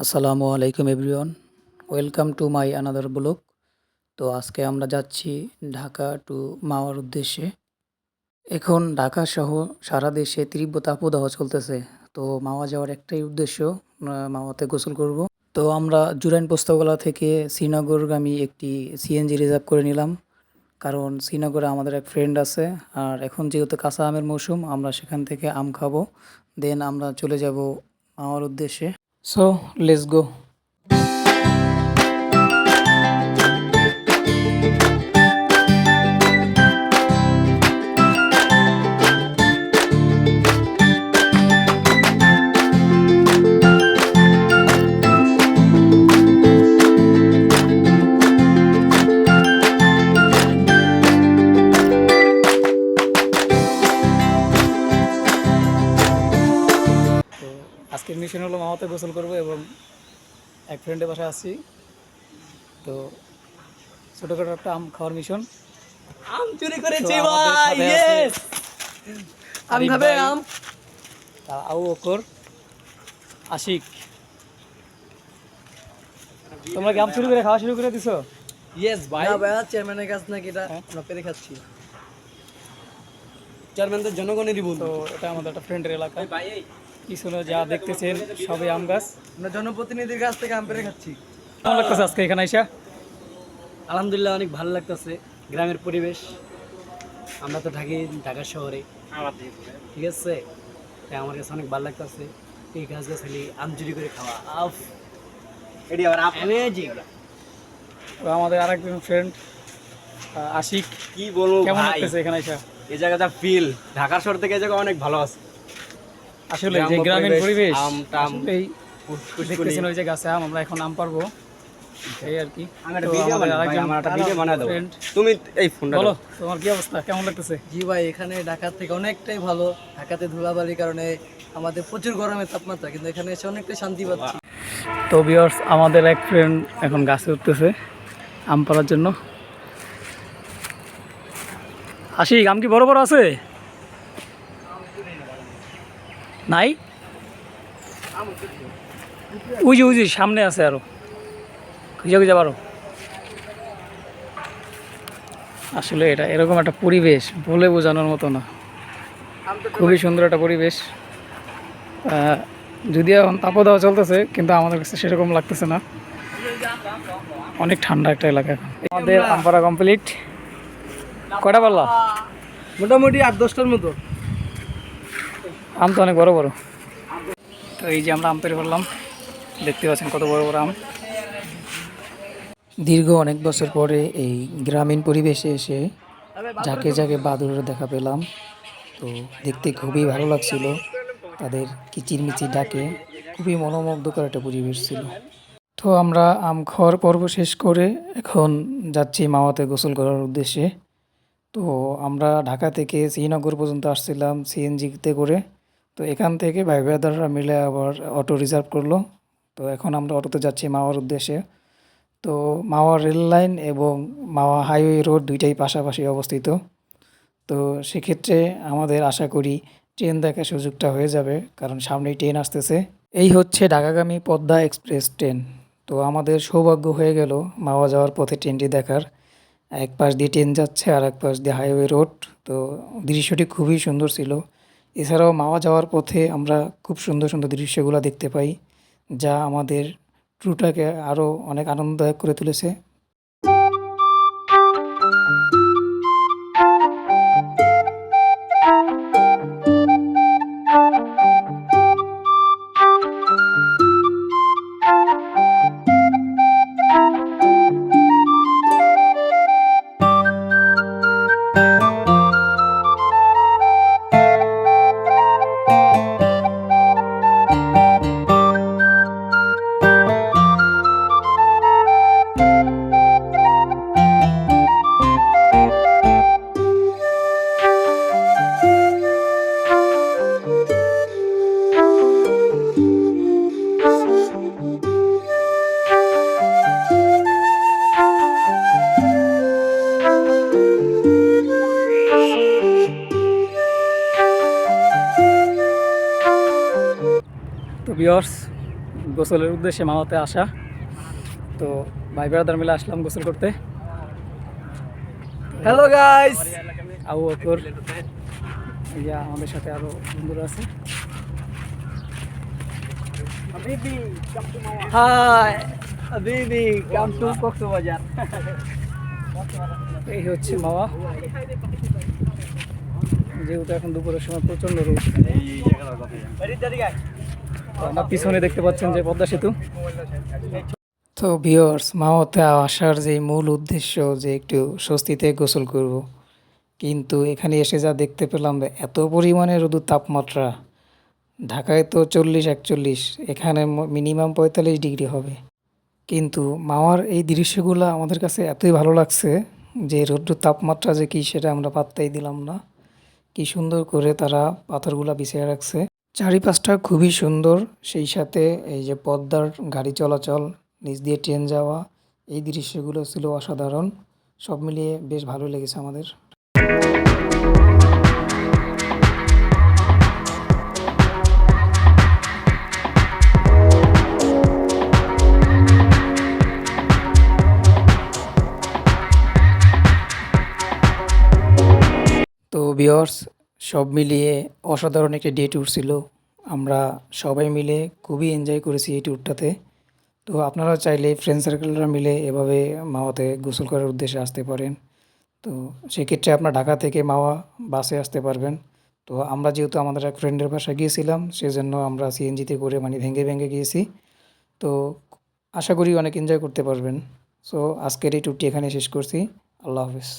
আসসালামু আলাইকুম everyone. Welcome to my another blog. তো আজকে আমরা যাচ্ছি ঢাকা টু মাওয়ার উদ্দেশ্যে। এখন ঢাকা সহ সারা দেশে তীব্র তাপদাহ চলতেছে। তো মাওয়া যাওয়ার একটাই উদ্দেশ্য মাওয়াতে গোসল করব। তো আমরা জুরাইন পোস্তগোলা থেকে শ্রীনগরগামী একটি সিএনজি রিজার্ভ করে নিলাম। কারণ শ্রীনগরে আমাদের এক ফ্রেন্ড আছে, আর এখন যেহেতু কাঁচা আমের মৌসুম, আমরা সেখান থেকে আম খাব। দেন আমরা চলে যাব মাওয়ার উদ্দেশ্যে। So let's go. মিশন হলো মামাতে গোসল করব এবং এক ফ্রেন্ডের বাসায় আসছি। তো ছোটোখাটো একটা আম খাওয়ার মিশন আম চুরি করেছি ভাই ইয়েস আম আম? আউ অকর আশিক। তোমরা কি আম শুরু করে খাওয়া শুরু করে দিছো? ইয়েস ভাই। না ভাই চেয়ারম্যানের কাছ নাকি এটা আমরা পেরে খাচ্ছি। চেয়ারম্যান তো জনগণেরই বন্ধু। তো এটা আমাদের একটা ফ্রেন্ডের এলাকা। পিছনে যা দেখতেছেন সবই আম গাছ। আমরা জনপ্রতিনিধির কাছ থেকে আম পেরে খাচ্ছি। কেমন লাগতেছে আজকে এখানে আইসা? আলহামদুলিল্লাহ অনেক ভালো লাগতেছে। গ্রামের পরিবেশ আমরা তো থাকি ঢাকা শহরে। ঠিক আছে? তাই আমার কাছে অনেক ভালো লাগতেছে। এই গাছ গাছালি আম চুরি করে খাওয়া। আফ! এটি আবার অ্যামেজিং আমাদের আরেকজন ফ্রেন্ড আশিক। কি বলব কেমন লাগতেছে এখানে আইসা? এই জায়গাটা ফিল ঢাকার শহর থেকে এই জায়গা অনেক ভালো আছে। আসলে যে গ্রামীণ পরিবেশ আম টাম আসলেই দেখতেছেন ওই যে গাছে আম আমরা এখন আম পারব এই আর কি। আমি ভিডিও বানাই। ভাই, একটা ভিডিও বানায় দেবো। তুমি এই ফোনটা বলো তোমার কি অবস্থা? কেমন লাগতেছে? জি ভাই এখানে ঢাকার থেকে অনেকটাই ভালো। ঢাকাতে ধুলাবালির কারণে আমাদের প্রচুর গরমের তাপমাত্রা কিন্তু এখানে এসে অনেকটাই শান্তি পাচ্ছি। তো বিয়ার্স আমাদের এক ফ্রেন্ড এখন গাছে উঠতেছে আম পাড়ার জন্য। আশিক আম কি বড় বড় আছে? নাই? যে ওই সামনে আছে আরও। খুঁজে খুঁজে পারো। আসলে এটা এরকম একটা পরিবেশ বলে বোঝানোর মতো না। খুবই সুন্দর একটা পরিবেশ। যদিও এখন তাপদাহ চলতেছে কিন্তু আমাদের কাছে সেরকম লাগতেছে না। অনেক ঠান্ডা একটা এলাকা এখন। আমাদের আমপাড়া কমপ্লিট কটা পারলা? মোটামুটি আট দশটার মতো। আম তো অনেক বড় বড়। তো এই যে আমরা আম পেরে করলাম দেখতে পাচ্ছেন কত বড় বড় আম। দীর্ঘ অনেক বছর পরে এই গ্রামীণ পরিবেশে এসে যাকে যাকে বাদুরের দেখা পেলাম, তো দেখতে খুবই ভালো লাগছিল। তাদের কিচিরমিচির ডাকে খুবই মনোমুগ্ধকর একটা পরিবেশ ছিল। তো আমরা আম খাওয়ার পর্ব শেষ করে এখন যাচ্ছি মাওয়াতে গোসল করার উদ্দেশ্যে। তো আমরা ঢাকা থেকে শ্রীনগর পর্যন্ত আসছিলাম, সিএনজিতে করে। তো এখান থেকে ভাই ব্রাদাররা মিলে আবার অটো রিজার্ভ করল। তো এখন আমরা অটোতে যাচ্ছি মাওয়ার উদ্দেশ্যে। তো মাওয়া রেল লাইন এবং মাওয়া হাইওয়ে রোড দুইটাই পাশাপাশি অবস্থিত। তো সেক্ষেত্রে আমাদের আশা করি ট্রেন দেখার সুযোগটা হয়ে যাবে, কারণ সামনেই ট্রেন আসতেছে। এই হচ্ছে ঢাকাগামী পদ্মা এক্সপ্রেস ট্রেন তো আমাদের সৌভাগ্য হয়ে গেল মাওয়া যাওয়ার পথে ট্রেনটি দেখার। এক পাশ দিয়ে ট্রেন যাচ্ছে আর এক পাশ দিয়ে হাইওয়ে রোড তো দৃশ্যটি খুবই সুন্দর ছিল। এছাড়াও মাওয়া যাওয়ার পথে আমরা খুব সুন্দর সুন্দর দৃশ্যগুলো দেখতে পাই, যা আমাদের ট্যুরটাকে আরও অনেক আনন্দদায়ক করে তুলেছে। গোসলের উদ্দেশ্যে মামাতে আসা তো ভাই বেড়াদার মিলে আসলাম গোসল করতে হ্যালো গাইস আবু বকর এই যে আমাদের সাথে আরও বন্ধুরা আছে হাই হাবিবি কাম টু কক্সবাজার এই হচ্ছে মামা যেহেতু এখন দুপুরের সময় প্রচণ্ড রোদ তো আমার পিছনে দেখতে পাচ্ছেন যে পদ্মা সেতু। তো ভিওর্স মামাতে আসার যে মূল উদ্দেশ্য যে একটু স্বস্তিতে গোসল করব, কিন্তু এখানে এসে যা দেখতে পেলাম এত পরিমাণে রোদুর তাপমাত্রা, ঢাকায় তো চল্লিশ একচল্লিশ, এখানে মিনিমাম পঁয়তাল্লিশ ডিগ্রি হবে। কিন্তু মামার এই দৃশ্যগুলো আমাদের কাছে এতই ভালো লাগছে যে রৌদ্র তাপমাত্রা যে কি সেটা আমরা পাত্তাই দিলাম না। কি সুন্দর করে তারা পাথরগুলা বিছিয়ে রাখছে। চারিপাশটা খুবই সুন্দর। সেই সাথে এই যে পদ্মার গাড়ি চলাচল, নিচ দিয়ে ট্রেন যাওয়া, এই দৃশ্যগুলো ছিল অসাধারণ। সব মিলিয়ে বেশ ভালো লেগেছে আমাদের। তো বিয়র্স সব মিলিয়ে অসাধারণ একটি ডে ট্যুর ছিল। আমরা সবাই মিলে খুবই এনজয় করেছি এই ট্যুরটাতে তো আপনারা চাইলে ফ্রেন্ড সার্কেলরা মিলে এভাবে মাওয়াতে গোসল করার উদ্দেশ্যে আসতে পারেন। তো সেক্ষেত্রে আপনার ঢাকা থেকে মাওয়া বাসে আসতে পারবেন। তো আমরা যেহেতু আমাদের এক ফ্রেন্ডের বাসায় গিয়েছিলাম, সেজন্য আমরা সিএনজিতে করে মানে ভেঙে ভেঙে গিয়েছি। তো আশা করি অনেক এনজয় করতে পারবেন। সো আজকের এই ট্যুরটি এখানে শেষ করছি। আল্লাহ হাফিজ।